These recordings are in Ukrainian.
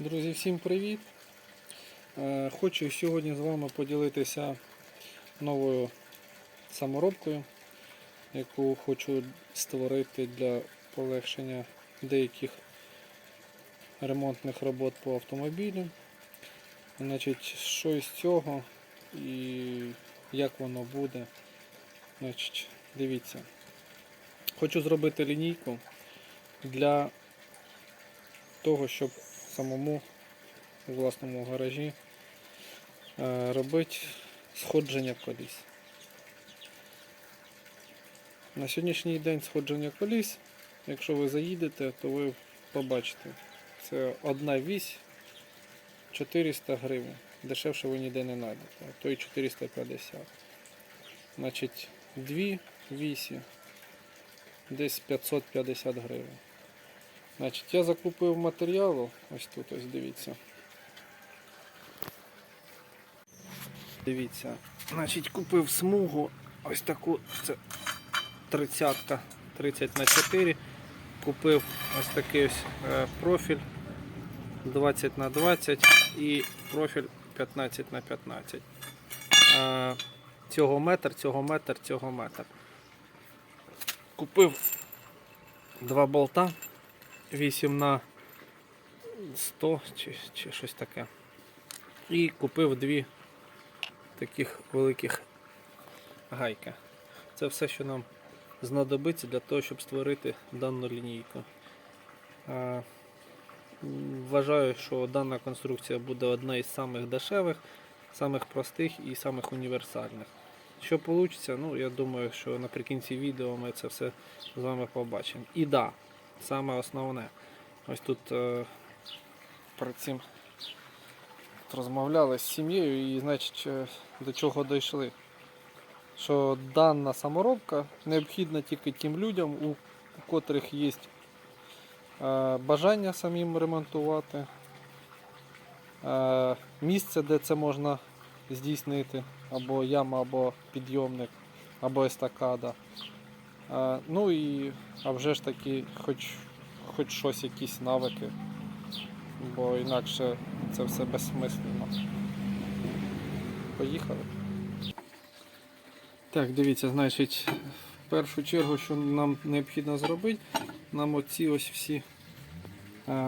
Друзі, всім привіт! Е, Хочу сьогодні з вами поділитися новою саморобкою, яку хочу створити для полегшення деяких ремонтних робот по автомобілю. Значить, що із цього і як воно буде. Значить, дивіться. Хочу зробити лінійку для того, щоб самому у власному гаражі е, робити сходження коліс. На сьогоднішній день сходження коліс, якщо ви заїдете, то ви побачите. Це одна вісь 400 гривень. Дешевше ви ніде не знайдете, а то і 450. Значить, дві вісі десь 550 гривень. Значить, я закупив матеріалу, ось тут ось дивіться. Дивіться, значить, купив смугу, ось таку, це 30 30 на 4. Купив ось такий ось е, профіль 20 на 20 і профіль 15 на 15. Е, Цього метр, цього метр, цього метр. Купив два болта 8 на 100 чи, чи щось таке. І купив дві таких великих гайки. Це все, що нам знадобиться для того, щоб створити дану лінійку. Вважаю, що дана конструкція буде одна із самих дешевих, самих простих і самих універсальних. Що вийде, ну я думаю, що наприкінці відео ми це все з вами побачимо. І да, саме основне. Ось тут е, перед цим розмовляли з сім'єю і значить е, до чого дійшли. Що дана саморобка необхідна тільки тим людям, у, котрих є е, бажання самим ремонтувати, місце, де це можна здійснити, або яма, або підйомник, або естакада. Ну і а вже ж таки, хоч, хоч щось, якісь навики, бо інакше це все безсмислено. Поїхали. Так, дивіться, значить, в першу чергу, що нам необхідно зробити, нам оці ось всі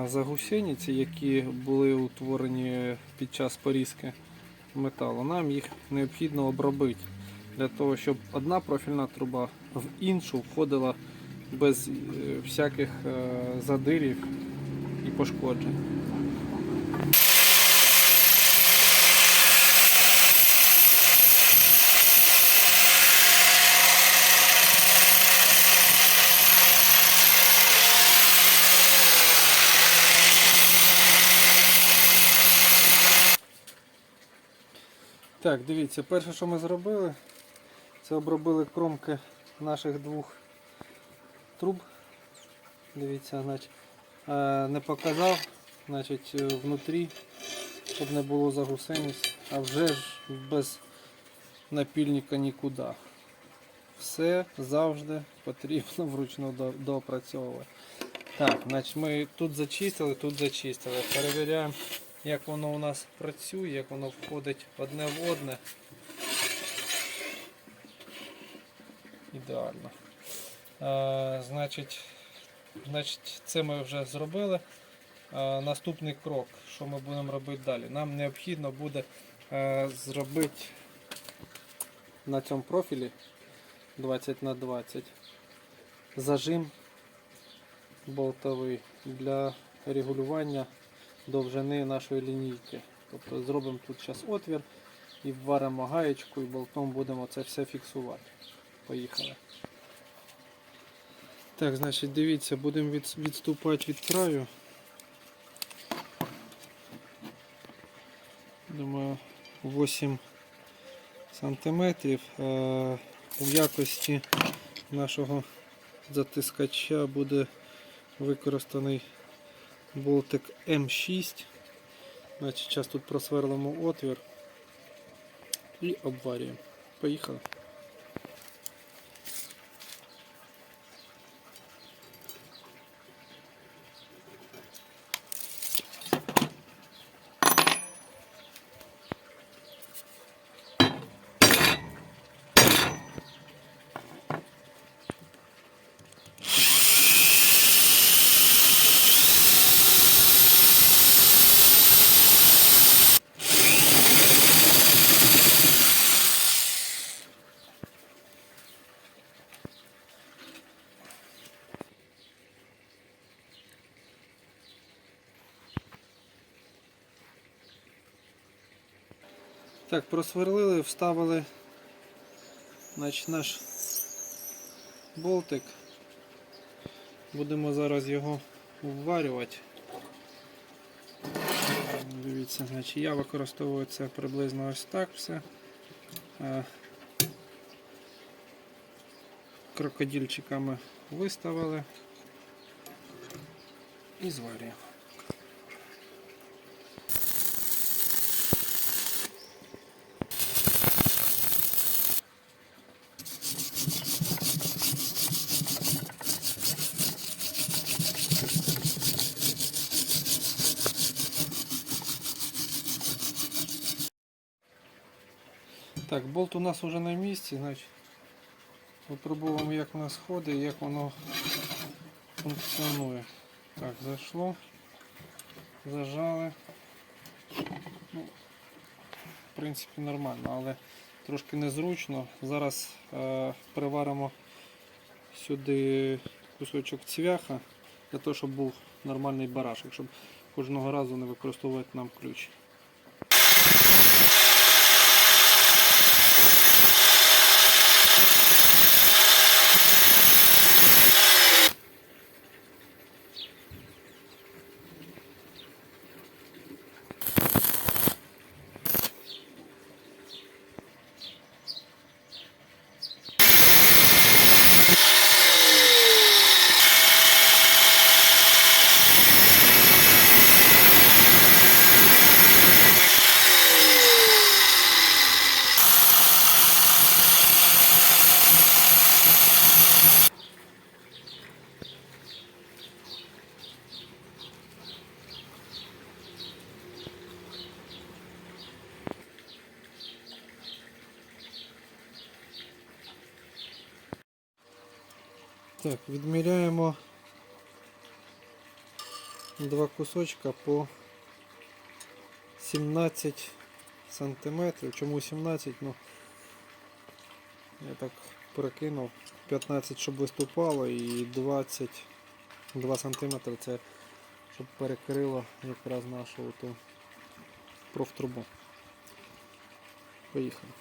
загусениці, які були утворені під час порізки металу, нам їх необхідно обробити для того, щоб одна профільна труба в іншу входила без е, всяких е, задирів і пошкоджень. Так, дивіться, перше, що ми зробили, це обробили кромки наших двох труб. Дивіться, значить, е, не показав, значить, е, внутрі, щоб не було загусениць, а вже ж без напільника нікуди. Все завжди потрібно вручну до- доопрацьовувати. Так, значить ми тут зачистили, тут зачистили. Перевіряємо, як воно у нас працює, як воно входить одне в одне. Ідеально. Е, значить, значить, це ми вже зробили. Е, наступний крок, що ми будемо робити далі? Нам необхідно буде е, зробити на цьому профілі 20 на 20 зажим болтовий для регулювання довжини нашої лінійки. Тобто зробимо тут зараз отвір і вваримо гаєчку і болтом будемо це все фіксувати. Поїхали. Так, значить, дивіться, будемо від, відступати від краю. Думаю, 8 сантиметрів. Е, У якості нашого затискача буде використаний болтик М6. Значить, зараз тут просверлимо отвір і обварюємо. Поїхали. Так, просверлили, вставили значить, наш болтик. Будемо зараз його вварювати. Дивіться, значить, я використовую це приблизно ось так все. Е, Крокодильчиками виставили і зварюємо. Так, болт у нас вже на місці, значить. Випробуємо, як у нас ходить як воно функціонує. Так, зайшло, зажали. Ну, в принципі, нормально, але трошки незручно. Зараз е, приваримо сюди кусочок цвяха для того, щоб був нормальний барашок, щоб кожного разу не використовувати нам ключ. Так, відміряємо два кусочка по 17 сантиметрів. Чому 17? Ну, я так прикинув. 15, щоб виступало, і 22 сантиметри це щоб перекрило якраз нашу ту профтрубу. Поїхали.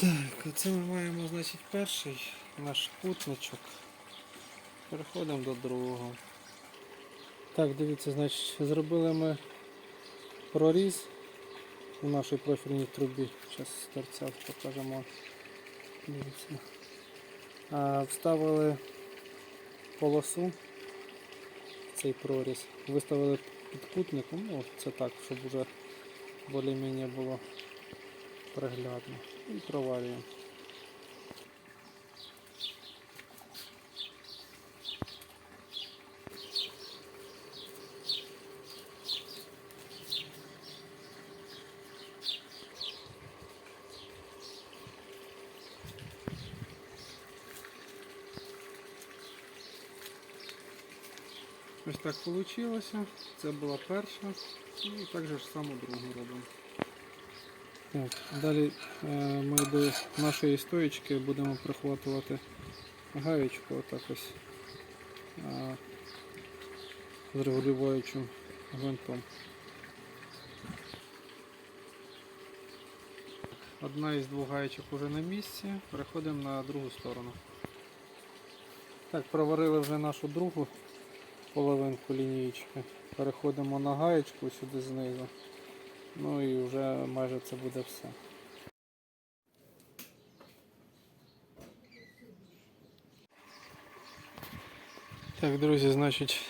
Так, оце ми маємо, значить, перший наш кутничок. Переходимо до другого. Так, дивіться, значить, зробили ми проріз у нашій профільній трубі. Зараз з торця покажемо. Дивіться. А, вставили полосу в цей проріз. Виставили підкутником, ну це так, щоб вже більш-менш було приглядно. І провалюємо. Ось так вийшло. Це була перша. І так же ж само другу робимо. Так, далі е, ми до нашої стоїчки будемо прихватувати гаєчку отак ось е, з регулюючим гвинтом. Одна із двох гаєчок уже на місці. Переходимо на другу сторону. Так, проварили вже нашу другу половинку лінієчки. Переходимо на гаєчку сюди знизу. Ну і вже майже це буде все. Так, друзі, значить,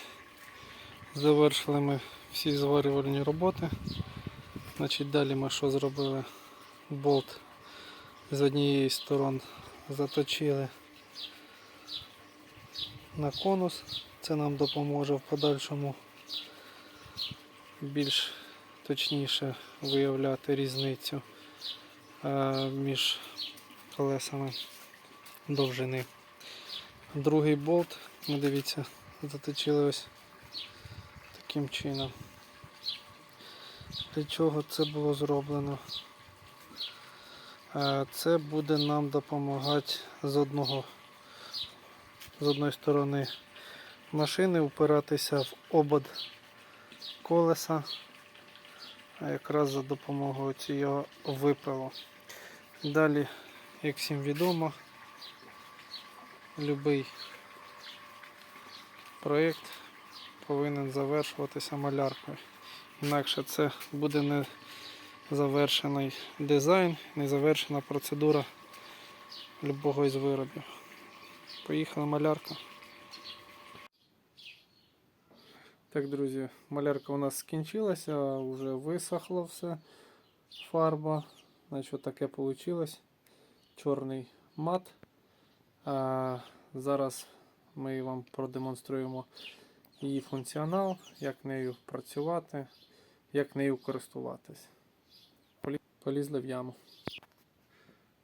завершили ми всі зварювальні роботи. Значить, далі ми що зробили? Болт з однієї сторони заточили на конус. Це нам допоможе в подальшому більш точніше виявляти різницю е, між колесами довжини. Другий болт, ну, дивіться, заточили ось таким чином. Для чого це було зроблено? Е, Це буде нам допомагати з одного з одної сторони машини впиратися в обод колеса, якраз за допомогою цього випилу. Далі, як всім відомо, будь-який проєкт повинен завершуватися маляркою. Інакше це буде не завершений дизайн, не завершена процедура любого із виробів. Поїхала малярка. Так, друзі, малярка у нас скінчилася, вже висохло все. Фарба. Значить, таке вийшло. Чорний мат. А, зараз ми вам продемонструємо її функціонал, як нею працювати, як нею користуватись. Полізли в яму.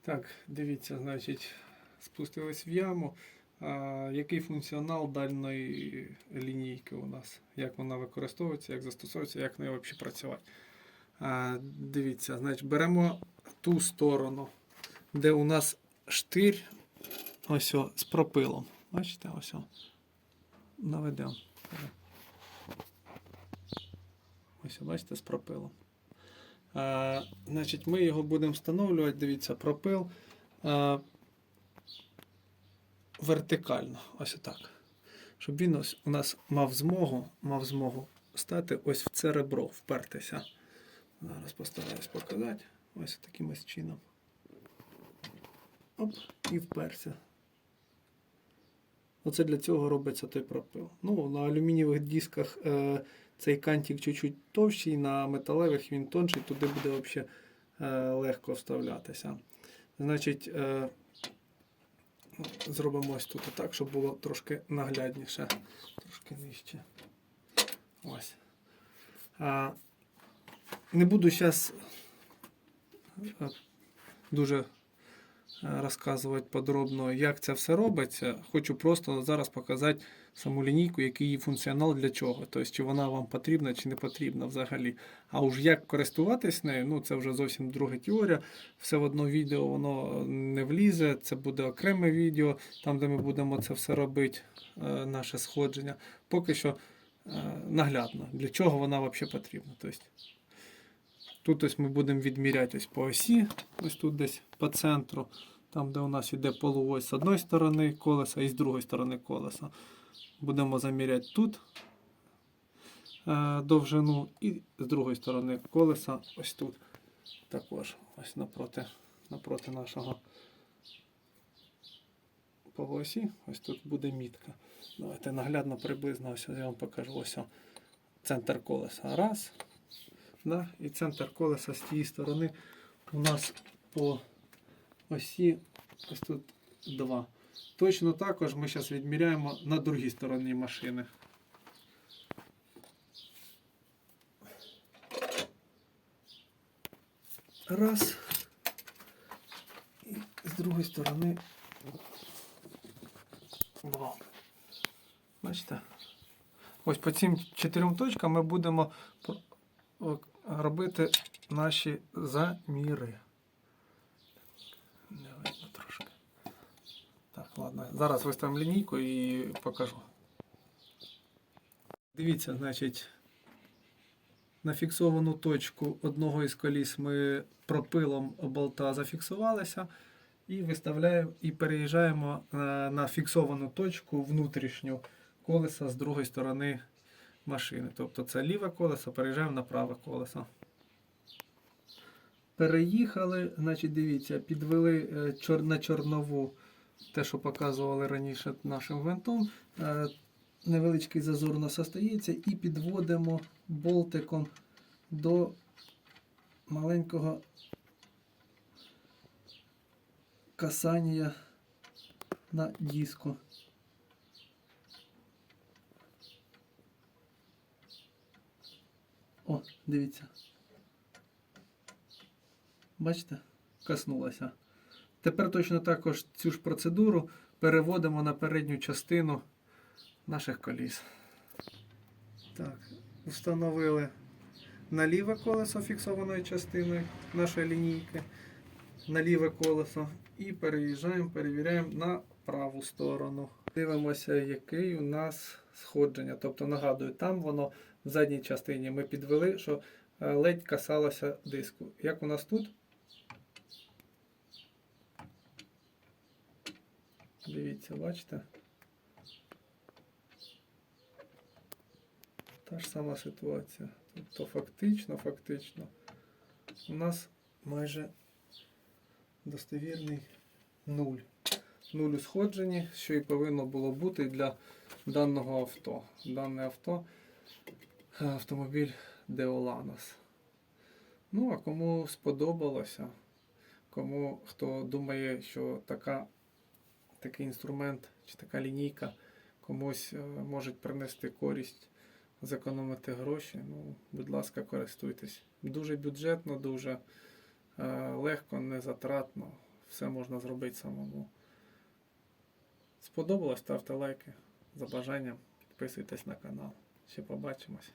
Так, дивіться, значить, спустились в яму. Який функціонал дальної лінійки у нас? Як вона використовується, як застосовується, як нею взагалі працювати? Дивіться, значить, беремо ту сторону, де у нас штир ось о, з пропилом. Бачите, ось о. Наведемо. Ось, бачите, з пропилом. А, значить, ми його будемо встановлювати, дивіться, пропил. А, вертикально, ось отак. Щоб він ось у нас мав змогу, мав змогу стати ось в це ребро, впертися. Зараз постараюсь показати. Ось таким ось чином. Оп, і вперся. Оце для цього робиться той пропил. Ну, на алюмінієвих дисках е, цей кантик чуть-чуть товщий, на металевих він тонший, туди буде взагалі е, легко вставлятися. Значить, е, зробимо ось тут так, щоб було трошки наглядніше, трошки нижче. Ось. Не буду зараз дуже е, розказувати подробно, як це все робиться. Хочу просто зараз показати саму лінійку, який її функціонал для чого. Тобто, чи вона вам потрібна, чи не потрібна взагалі. А уж як користуватись нею, ну це вже зовсім друга теорія. Все в одно відео воно не влізе. Це буде окреме відео, там, де ми будемо це все робити, е, наше сходження. Поки що е, наглядно, для чого вона взагалі потрібна. Тобто, Тут ось ми будемо відміряти ось по осі, ось тут десь по центру, там де у нас іде полуось з одної сторони колеса і з другої сторони колеса. Будемо заміряти тут е, довжину і з другої сторони колеса ось тут також ось напроти, напроти нашого полуосі. Ось тут буде мітка. Давайте наглядно приблизно ось я вам покажу ось центр колеса. Раз. Да? І центр колеса з тієї сторони у нас по осі ось тут два. Точно також ми зараз відміряємо на другій стороні машини. Раз. І з другої сторони два. Бачите? Ось по цим чотирьом точкам ми будемо робити наші заміри. Не видно трошки. Так, ладно. Зараз виставимо лінійку і покажу. Дивіться, значить, на фіксовану точку одного із коліс ми пропилом болта зафіксувалися. І виставляємо і переїжджаємо на, на фіксовану точку внутрішню колеса з другої сторони машини. Тобто це ліве колесо, переїжджаємо на праве колесо. Переїхали, значить, дивіться, підвели е, на чорнову те, що показували раніше нашим гвинтом. Е, Невеличкий зазор у нас остається і підводимо болтиком до маленького касання на диску. О, дивіться. Бачите? Коснулося. Тепер точно також цю ж процедуру переводимо на передню частину наших коліс. Так, встановили на ліве колесо фіксованою частиною нашої лінійки, на ліве колесо і переїжджаємо, перевіряємо на праву сторону. Дивимося, який у нас сходження. Тобто, нагадую, там воно в задній частині ми підвели, що е, ледь касалося диску. Як у нас тут? Дивіться, бачите? Та ж сама ситуація. Тобто фактично, фактично, у нас майже достовірний нуль. Нуль у сходженні, що і повинно було бути для даного авто. Дане авто е, автомобіль Деоланос. Ну, а кому сподобалося, кому хто думає, що така, такий інструмент чи така лінійка комусь е, може принести користь, зекономити гроші, ну, будь ласка, користуйтесь. Дуже бюджетно, дуже е, легко, незатратно. Все можна зробити самому. Сподобалось, ставте лайки. За бажанням підписуйтесь на канал. Ще побачимось.